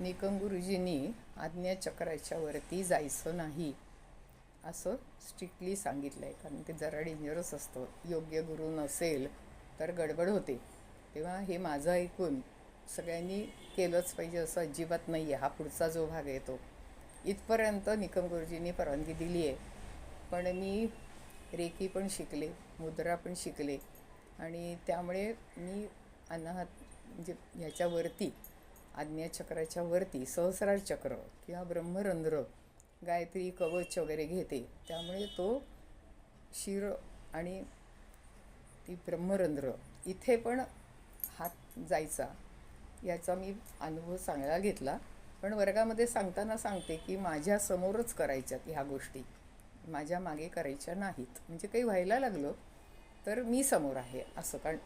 निकम गुरुजींनी आज्ञाचक्राच्या वरती जायचं नाही असं स्ट्रिक्टली सांगितलं आहे कारण ते जरा डेंजरस असतं. योग्य गुरु नसेल तर गडबड होते. तेव्हा हे माझं ऐकून सगळ्यांनी केलंच पाहिजे असं अजिबात नाही आहे हा पुढचा जो भाग आहे तो. इथपर्यंत निकम गुरुजींनी परवानगी दिली आहे. पण मी रेकी पण शिकले मुद्रा पण शिकले. आणि त्यामुळे मी अनाहत म्हणजे ह्याच्यावरती आज्ञाचक्राच्या वरती सहस्रार चक्र किंवा ब्रह्मरंध्र गायत्री कवच वगैरे घेते. त्यामुळे तो शिर आणि ती ब्रह्मरंध्र इथे पण हात जायचा याचा मी अनुभव चांगला घेतला. पण वर्गामध्ये सांगताना सांगते की माझ्यासमोरच करायच्यात ह्या गोष्टी. माझ्या मागे करायच्या नाहीत. म्हणजे काही व्हायला लागलं तर मी समोर आहे असं कारण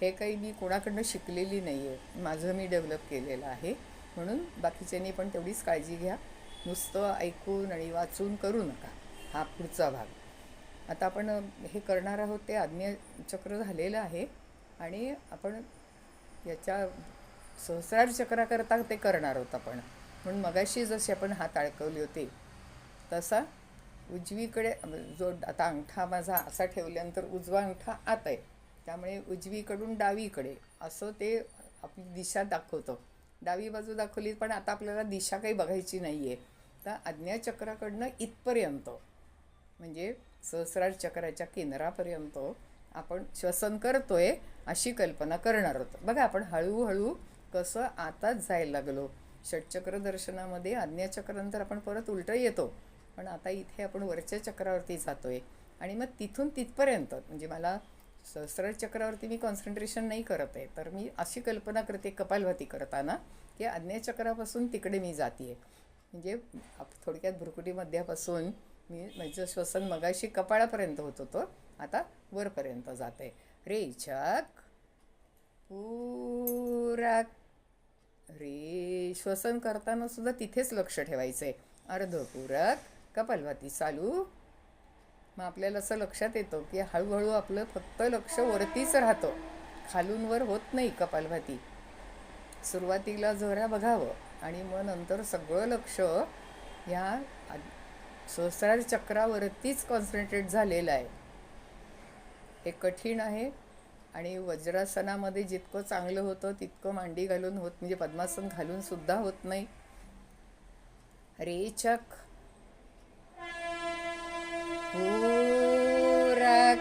हे काही मी कोणाकडनं शिकलेली नाही आहे माझं मी डेव्हलप केलेलं आहे. म्हणून बाकीच्यांनी पण तेवढीच काळजी घ्या. नुसतं ऐकून आणि वाचून करू नका. हा पुढचा भाग. आता आपण हे करणार आहोत ते आज्ञाचक्र झालेलं आहे आणि आपण याच्या सहस्रार चक्राकरता ते करणार आहोत आपण. म्हणून मगाशी जसे आपण हात अडकवले होते तसा उजवीकडे जो आता अंगठा माझा असा ठेवल्यानंतर उजवा अंगठा आत आहे. त्यामुळे उजवीकडून डावीकडे असं ते आपली दिशा दाखवतं. डावी बाजू दाखवली पण आता आपल्याला दिशा काही बघायची नाही आहे तर आज्ञाचक्राकडनं इथपर्यंत म्हणजे सहस्रार चक्राच्या केंद्रापर्यंत आपण श्वसन करतोय अशी कल्पना करणार आहोत बघा आपण हळूहळू कसं आताच जायला लागलो. षटचक्र दर्शनामध्ये आज्ञाचक्रानंतर आपण परत उलटं येतो. पण आता इथे आपण वरच्या चक्रावरती जातोय. आणि मग तिथून तिथपर्यंत म्हणजे मला सहस्र चक्रावरती मी कॉन्सन्ट्रेशन नाही करत आहे. तर मी अशी कल्पना करते कपालभाती करताना की आज्ञाचक्रापासून तिकडे मी जाते म्हणजे थोडक्यात भुरकुटी मध्यापासून मी माझं श्वसन मगाशी कपाळापर्यंत होत होतो आता वरपर्यंत जाते रेचक पुराक रे श्वसन करताना सुद्धा तिथेच लक्ष ठेवायचं आहे अर्धपूरक. कपालभाती चालू. मग आपल्याला असं लक्षात येतं की हळूहळू आपलं फक्त लक्ष वरतीच राहतं. खालूनवर होत नाही कपालभाती. सुरुवातीला जरा बघावं आणि मग नंतर सगळं लक्ष ह्या सहस्रार चक्रावरतीच कॉन्सन्ट्रेट झालेलं आहे. हे कठीण आहे आणि वज्रासनामध्ये जितकं चांगलं होतं तितकं मांडी घालून होत म्हणजे पद्मासन घालून सुद्धा होत नाही. रेचक पुराक.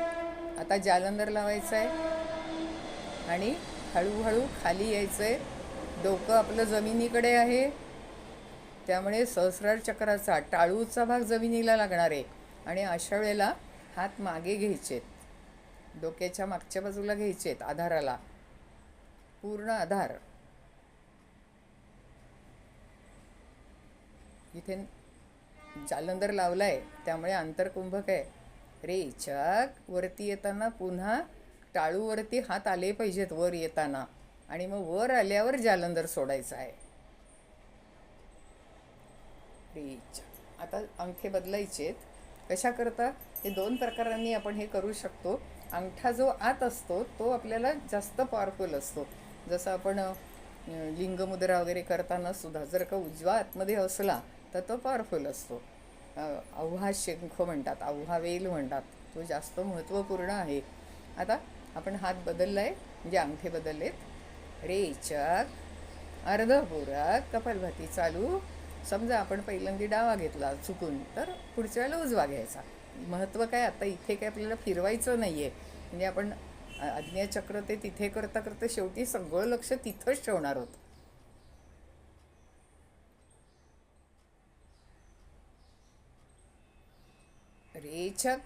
आता जालंधर लावायचं आहे आणि हळूहळू खाली यायचं आहे डोकं आपलं जमिनीकडे आहे. त्यामुळे सहस्रार चक्राचा टाळूचा भाग जमिनीला लागणार आहे. आणि अशा वेळेला हात मागे घ्यायचेत डोक्याच्या मागच्या बाजूला घ्यायचेत आधाराला. पूर्ण आधार. इथे जालंधर लावलाय त्यामुळे आंतरकुंभक आहे. रे इच्छाक वरती येताना पुन्हा टाळूवरती हात आले पाहिजेत वर येताना. आणि मग वर आल्यावर जालंधर सोडायचं आहे. रेचक आता अंगठे बदलायचेत कशा करता? हे दोन प्रकारांनी आपण हे करू शकतो. अंगठा जो आत असतो तो आपल्याला जास्त पॉवरफुल असतो. जसं आपण लिंगमुद्रा वगैरे करताना सुद्धा जर का उजवा आतमध्ये असला तर तो पॉवरफुल असतो. अव्हा शंख म्हणतात अव्हा वेल म्हणतात. तो जास्त महत्त्वपूर्ण आहे. आता आपण हात बदलला आहे म्हणजे अंगठे बदललेत. रेचक अर्धपूरक कपालभाती चालू. समजा आपण पहिल्यांदा डावा घेतला चुकून तर पुढच्या वेळेला उजवा घ्यायचा. महत्त्व काय आता? इथे काय आपल्याला फिरवायचं नाही आहे म्हणजे आपण अज्ञाचक्र आज्ञाचक्र ते तिथे करता करता शेवटी सगळं लक्ष तिथंच ठेवणार आहोत. रेचक.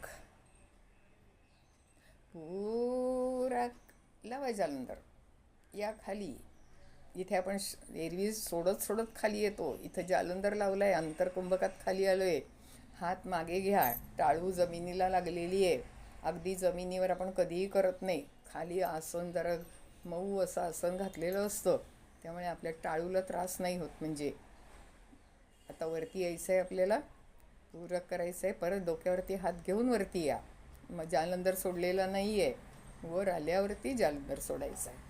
पुराक. लावाय जालंधर या खाली. इथे आपण श- एरवी सोडत सोडत खाली येतो. इथं जालंधर लावलाय अंतरकुंभकात खाली आलो आहे हात मागे घ्या. टाळू जमिनीला लागलेली आहे. अगदी जमिनीवर आपण कधीही करत नाही. खाली आसन जरा मऊ असं आसन घातलेलं असतं. त्यामुळे आपल्या टाळूला त्रास नाही होत म्हणजे. आता वरती यायचं आहे आपल्याला. पूरक करायचं आहे परत डोक्यावरती हात घेऊन वरती या. मग जालंधर सोडलेला नाही आहे वर आल्यावरती जालंधर सोडायचं आहे